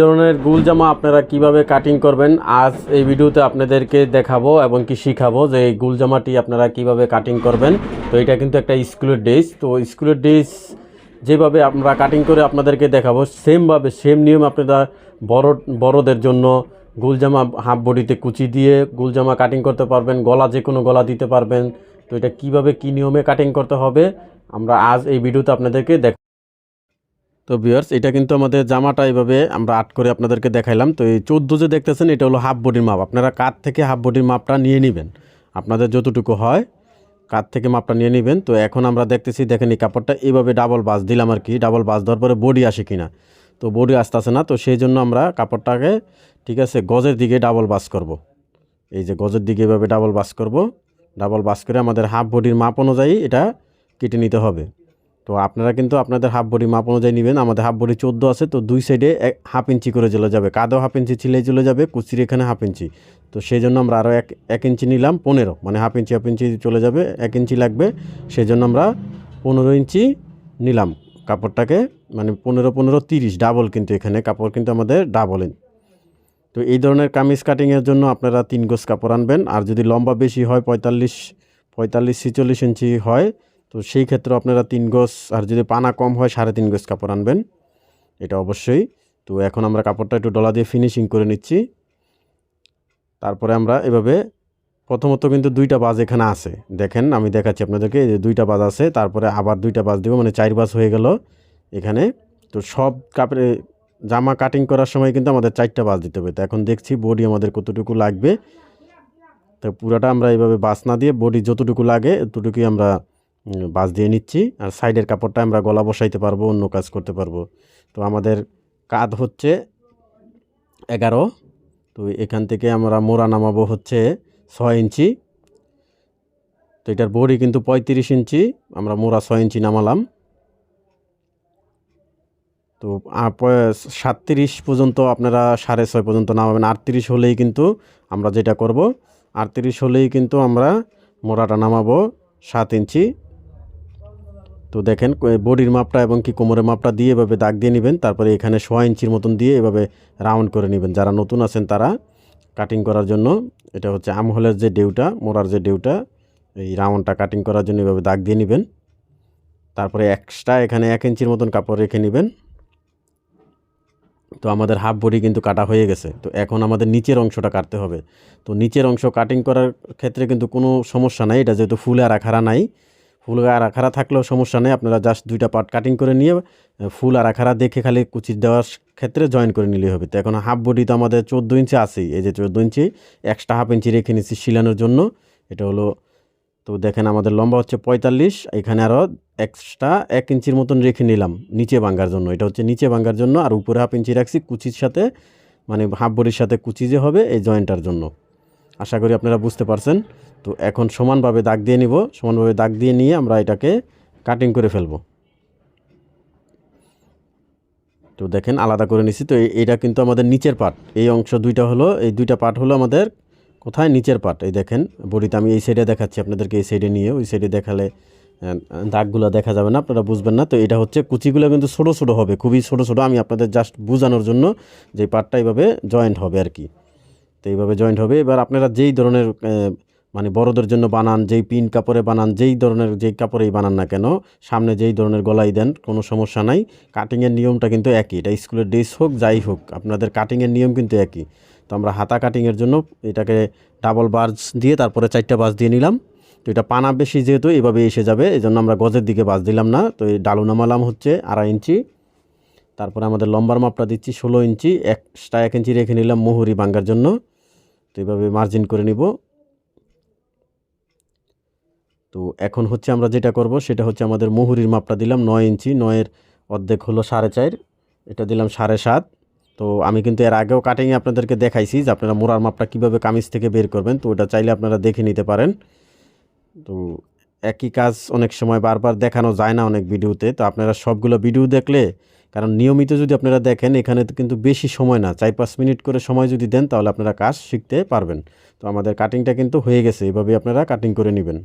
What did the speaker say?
ধরনের গুল জামা আপনারা কীভাবে কাটিং করবেন, আজ এই ভিডিওতে আপনাদেরকে দেখাবো এবং কি শিখাবো যে এই গুল জামাটি আপনারা কীভাবে কাটিং করবেন। তো এটা কিন্তু একটা স্কুলের ড্রেস তো স্কুলের ড্রেস যেভাবে আমরা কাটিং করে আপনাদেরকে দেখাবো সেমভাবে সেম নিয়ম আপনারা বড়, বড়দের জন্য গুল জামা হাফ বডিতে কুচি দিয়ে গুল জামা কাটিং করতে পারবেন, গলা যে কোনো গলা দিতে পারবেন। তো এটা কীভাবে, কি নিয়মে কাটিং করতে হবে, আমরা আজ এই ভিডিওতে আপনাদেরকে দেখ তো ভিউয়ার্স এটা কিন্তু আমাদের জামাটা এইভাবে আমরা আট করে আপনাদেরকে দেখাইলাম। তো এই চোদ্দ যে দেখতেছেন, এটা হলো হাফ বডির মাপ আপনারা কাত থেকে হাফ বডির মাপটা নিয়ে নেবেন। আপনাদের যতটুকু হয় কাত থেকে মাপটা নিয়ে নেবেন। তো এখন আমরা দেখতেছি, দেখেন এই কাপড়টা এইভাবে ডাবল বাস দিলাম আর কি। ডাবল বাস দেওয়ার পরে বডি আসে কিনা। তো বডি আসতেছে না, তো সেই জন্য আমরা কাপড়টাকে, ঠিক আছে, গজের দিকে ডাবল বাস করব। এই যে গজের দিকে এভাবে ডাবল বাস করব। ডাবল বাস করে আমাদের হাফ বডির মাপ অনুযায়ী এটা কেটে নিতে হবে। তো আপনারা কিন্তু আপনাদের হাফ বডি মাপ অনুযায়ী নেবেন। আমাদের হাফ বডি চোদ্দ আছে, তো দুই সাইডে হাফ ইঞ্চি করে চলে যাবে। কাদও হাফ ইঞ্চি, ছিলেই চলে যাবে কুচির এখানে হাফ ইঞ্চি। তো সেই জন্য আমরা আরও এক এক ইঞ্চি নিলাম, পনেরো। মানে হাফ ইঞ্চি হাফ ইঞ্চি চলে যাবে, এক ইঞ্চি লাগবে। সেই জন্য আমরা পনেরো ইঞ্চি নিলাম। কাপড়টাকে মানে পনেরো পনেরো, তিরিশ ডাবল কিন্তু এখানে। কাপড় কিন্তু আমাদের ডাবল তো এই ধরনের কামিজ কাটিংয়ের জন্য আপনারা তিন গোজ কাপড় আনবেন। আর যদি লম্বা বেশি হয়, পঁয়তাল্লিশ পঁয়তাল্লিশ, ছিচল্লিশ ইঞ্চি হয় তো সেই ক্ষেত্রে আপনারা তিন গোজ, আর যদি পানা কম হয়, সাড়ে তিন গোজ কাপড় আনবেন। এটা অবশ্যই। তো এখন আমরা কাপড়টা একটু ডলা দিয়ে ফিনিশিং করে নিচ্ছি। তারপরে আমরা এভাবে, প্রথমত কিন্তু দুইটা বাজ এখানে আছে। দেখেন, আমি দেখাচ্ছি আপনাদেরকে যে দুইটা বাজ আছে, তারপরে আবার দুইটা বাজ দেবো মানে চার বাজ হয়ে গেল এখানে। তো সব কাপড়ে, জামা কাটিং করার সময় কিন্তু আমাদের চারটা বাজ দিতে হবে। তো এখন দেখছি বডি আমাদের কতটুকু লাগবে। তো পুরাটা আমরা এইভাবে বাস না দিয়ে বডি যতটুকু লাগে ততটুকুই আমরা বাস দিয়ে নিচ্ছি। আর সাইডের কাপড়টা আমরা গলা বসাইতে পারব, অন্য কাজ করতে পারব। তো আমাদের কাঁধ হচ্ছে এগারো। তো এখান থেকে আমরা মোড়া নামাবো হচ্ছে ছয় ইঞ্চি। তো এটার বডি কিন্তু পঁয়ত্রিশ ইঞ্চি, আমরা মোড়া ছয় ইঞ্চি নামালাম। তো সাতত্রিশ পর্যন্ত আপনারা সাড়ে ছয় পর্যন্ত নামাবেন। আটত্রিশ হলেই কিন্তু আমরা যেটা করব, আটত্রিশ হলেই কিন্তু আমরা মোড়াটা নামাবো সাত ইঞ্চি। তো দেখেন বডির মাপটা এবং কি কোমরের মাপটা দিয়ে এভাবে দাগ দিয়ে নেবেন, তারপরে এখানে সোয়া ইঞ্চির মতন দিয়ে এভাবে রাউন্ড করে নেবেন। যারা নতুন আছেন তারা কাটিং করার জন্য, এটা হচ্ছে আমহলের যে ডেউটা, মোড়ার যে ডেউটা, এই রাউন্ডটা কাটিং করার জন্য এভাবে দাগ দিয়ে নেবেন। তারপরে এক্সট্রা এখানে এক ইঞ্চির মতন কাপড় রেখে নেবেন। তো আমাদের হাফ বডি কিন্তু কাটা হয়ে গেছে। তো এখন আমাদের নিচের অংশটা কাটতে হবে। তো নিচের অংশ কাটিং করার ক্ষেত্রে কিন্তু কোনো সমস্যা নাই, এটা যেহেতু ফুলে আর আখাড়া নাই ফুল আর আখারা থাকলেও সমস্যা নেই, আপনারা জাস্ট দুইটা পার্ট কাটিং করে নিয়ে ফুল আর আখারা দেখে খালি কুচি দেওয়ার ক্ষেত্রে জয়েন করে নিলেই হবে। তো এখন হাফ বডি তো আমাদের চোদ্দ ইঞ্চি আছেই, এই যে চোদ্দ ইঞ্চি এক্সট্রা হাফ ইঞ্চি রেখে নিচ্ছি শিলানোর জন্য, এটা হলো, তো দেখেন আমাদের লম্বা হচ্ছে পঁয়তাল্লিশ, এখানে আরও এক্সট্রা এক ইঞ্চির মতন রেখে নিলাম নিচে ভাঙ্গার জন্য, এটা হচ্ছে নিচে ভাঙ্গার জন্য, আর উপরে হাফ ইঞ্চি রাখছি কুচির সাথে মানে হাফ বডির সাথে কুচি যে হবে, এই জয়েন্টটার জন্য। আশা করি আপনারা বুঝতে পারছেন। তো এখন সমানভাবে দাগ দিয়ে নিব। সমানভাবে দাগ দিয়ে নিয়ে আমরা এটাকে কাটিং করে ফেলব। তো দেখেন আলাদা করে নিছি। তো এইটা কিন্তু আমাদের নিচের পার্ট এই অংশ দুইটা হলো, এই দুইটা পার্ট হলো আমাদের কোথায়? নিচের পার্ট এই দেখেন, বডিতে আমি এই সাইডে দেখাচ্ছি আপনাদেরকে, এই সাইডে নিয়ে। ওই সাইডে দেখালে দাগগুলো দেখা যাবে না, আপনারা বুঝবেন না। তো এটা হচ্ছে কুচিগুলো কিন্তু ছোটো ছোটো হবে, খুবই ছোটো ছোটো। আমি আপনাদের জাস্ট বোঝানোর জন্য যে পার্টটা এইভাবে জয়েন্ট হবে আর কি। তো এইভাবে জয়েন্ট হবে। এবার আপনারা যেই ধরনের মানে বড়দের জন্য বানান, যেই পিন কাপড়ে বানান, যেই ধরনের যেই কাপড়েই বানান না কেন, সামনে যেই ধরনের গলাই দেন, কোনো সমস্যা নাই। কাটিংয়ের নিয়মটা কিন্তু একই। এটা স্কুলের ড্রেস হোক, যাই হোক, আপনাদের কাটিংয়ের নিয়ম কিন্তু একই। তো আমরা হাতা কাটিংয়ের জন্য এটাকে ডাবল বার্জ দিয়ে তারপরে চারটা বাস দিয়ে নিলাম। তো এটা পানা বেশি যেহেতু, এভাবে এসে যাবে এই জন্য আমরা গজের দিকে বাস দিলাম না। তো এই ডালু নামালাম হচ্ছে আড়াই ইঞ্চি। তারপরে আমাদের লম্বার মাপটা দিচ্ছি ষোলো ইঞ্চি, এক্সট্রা এক ইঞ্চি রেখে নিলাম মোহরি ভাঙ্গার জন্য। তো এইভাবে মার্জিন করে নিব। তো এখন হচ্ছে আমরা যেটা করব, সেটা হচ্ছে আমাদের মুহুরির মাপটা দিলাম নয় ইঞ্চি। নয়ের অর্ধেক হলো সাড়ে চার, এটা দিলাম সাড়ে সাত। তো আমি কিন্তু এর আগেও কাটিংয়ে আপনাদেরকে দেখাইছি যে আপনারা মোড়ার মাপটা কীভাবে কামিজ থেকে বের করবেন, তো ওটা চাইলে আপনারা দেখে নিতে পারেন। তো একই কাজ অনেক সময় বারবার দেখানো যায় না অনেক ভিডিওতে, তো আপনারা সবগুলো ভিডিও দেখলে, কারণ নিয়মিত যদি আপনারা দেখেন, এখানে কিন্তু বেশি সময় না, চার পাঁচ মিনিট করে সময় যদি দেন, তাহলে আপনারা কাজ শিখতে পারবেন। তো আমাদের কাটিংটা কিন্তু হয়ে গেছে, এভাবেই আপনারা কাটিং করে নেবেন।